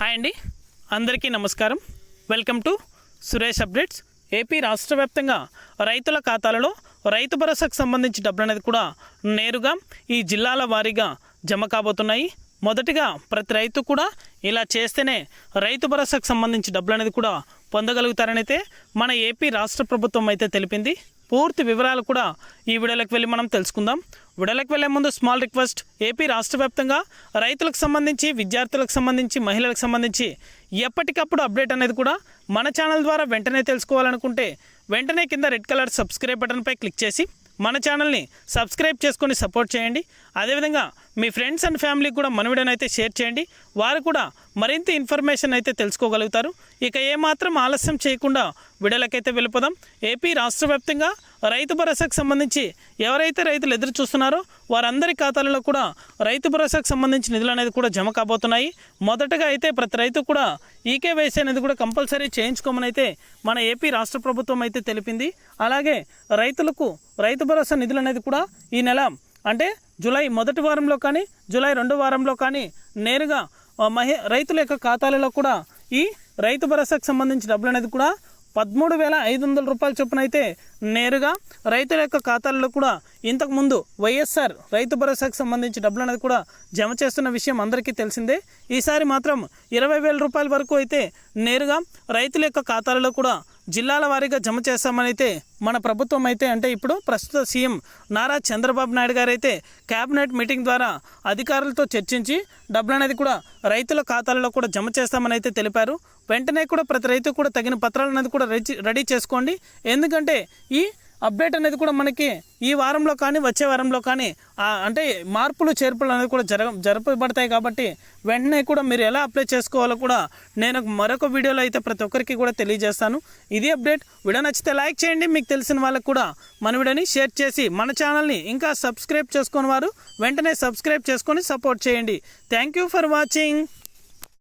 Hi అండి. అందరికీ నమస్కారం. Welcome to Suresh updates AP రాష్ట్ర వ్యాప్తంగా రైతుల ఖాతాలలో రైతు భరోసాకు సంబంధించి డబ్బులు అనేది కూడా నేరుగా ఈ జిల్లాల వారీగా జమ కాబోతున్నాయి. మొదటిగా ప్రతి రైతు కూడా ఇలా చేస్తేనే రైతు భరోసాకు సంబంధించి డబ్బులు అనేది కూడా పొందగలుగుతారని అయితే మన ఏపీ రాష్ట్ర ప్రభుత్వం అయితే తెలిపింది. పూర్తి వివరాలు కూడా ఈ వీడియోలోకి వెళ్ళి మనం తెలుసుకుందాం. వీడియోలోకి వెళ్ళే ముందు స్మాల్ రిక్వెస్ట్ ఏపీ రాష్ట్ర వ్యాప్తంగా రైతులకు సంబంధించి విద్యార్థులకు సంబంధించి మహిళలకు సంబంధించి ఎప్పటికప్పుడు అప్డేట్ అనేది కూడా మన ఛానల్ ద్వారా వెంటనే తెలుసుకోవాలనుకుంటే వెంటనే కింద రెడ్ కలర్ సబ్స్క్రైబ్ బటన్పై క్లిక్ చేసి మన ఛానల్ని సబ్స్క్రైబ్ చేసుకొని సపోర్ట్ చేయండి. అదేవిధంగా మీ ఫ్రెండ్స్ అండ్ ఫ్యామిలీకి కూడా మన వీడియోని అయితే షేర్ చేయండి. వారు కూడా మరింత ఇన్ఫర్మేషన్ అయితే తెలుసుకోగలుగుతారు. ఇక ఏమాత్రం ఆలస్యం చేయకుండా వీడియోలకైతే వెళ్ళిపోదాం. ఏపీ రాష్ట్ర వ్యాప్తంగా రైతు భరోసాకు సంబంధించి ఎవరైతే రైతులు ఎదురు చూస్తున్నారో వారందరి ఖాతాలలో కూడా రైతు భరోసాకు సంబంధించి నిధులు అనేది కూడా జమ కాబోతున్నాయి. మొదటగా అయితే ప్రతి రైతు కూడా ఈకేవైసీ అనేది కూడా కంపల్సరీ చేయించుకోమని అయితే మన ఏపీ రాష్ట్ర ప్రభుత్వం అయితే తెలిపింది. అలాగే రైతులకు రైతు భరోసా నిధులు అనేది కూడా ఈ నెల అంటే జూలై మొదటి వారంలో కానీ జూలై రెండో వారంలో కానీ నేరుగా మహి రైతుల యొక్క ఖాతాలలో కూడా ఈ రైతు భరోసాకు సంబంధించిన డబ్బులు అనేది కూడా పదమూడు వేల ఐదు వందల రూపాయల చొప్పున అయితే నేరుగా రైతుల యొక్క ఖాతాల్లో కూడా ఇంతకుముందు వైఎస్ఆర్ రైతు భరోసాకు సంబంధించి డబ్బులు అనేది కూడా జమ చేస్తున్న విషయం అందరికీ తెలిసిందే. ఈసారి మాత్రం ఇరవై వేల రూపాయల వరకు అయితే నేరుగా రైతుల యొక్క ఖాతాలలో కూడా జిల్లాల వారీగా జమ చేస్తామనైతే మన ప్రభుత్వం అయితే అంటే ఇప్పుడు ప్రస్తుత సీఎం నారా చంద్రబాబు నాయుడు గారు అయితే క్యాబినెట్ మీటింగ్ ద్వారా అధికారులతో చర్చించి డబ్బులు అనేది కూడా రైతుల ఖాతాలలో కూడా జమ చేస్తామని అయితే తెలిపారు. వెంటనే కూడా ప్రతి రైతు కూడా తగిన పత్రాలు అనేది కూడా రెడీ చేసుకోండి. ఎందుకంటే ఈ అప్డేట్ అనేది కూడా మనకి ఈ వారంలో కానీ వచ్చే వారంలో కానీ అంటే మార్పులు చేర్పులు అనేది కూడా జరగ జరపబడతాయి కాబట్టి వెంటనే కూడా మీరు ఎలా అప్లై చేసుకోవాలో కూడా నేను మరొక వీడియోలో అయితే ప్రతి ఒక్కరికి కూడా తెలియజేస్తాను. ఇది అప్డేట్. వీడియో నచ్చితే లైక్ చేయండి. మీకు తెలిసిన వాళ్ళకు కూడా మన వీడియోని షేర్ చేసి మన ఛానల్ని ఇంకా సబ్స్క్రైబ్ చేసుకుని వారు వెంటనే సబ్స్క్రైబ్ చేసుకొని సపోర్ట్ చేయండి. Thank you for watching.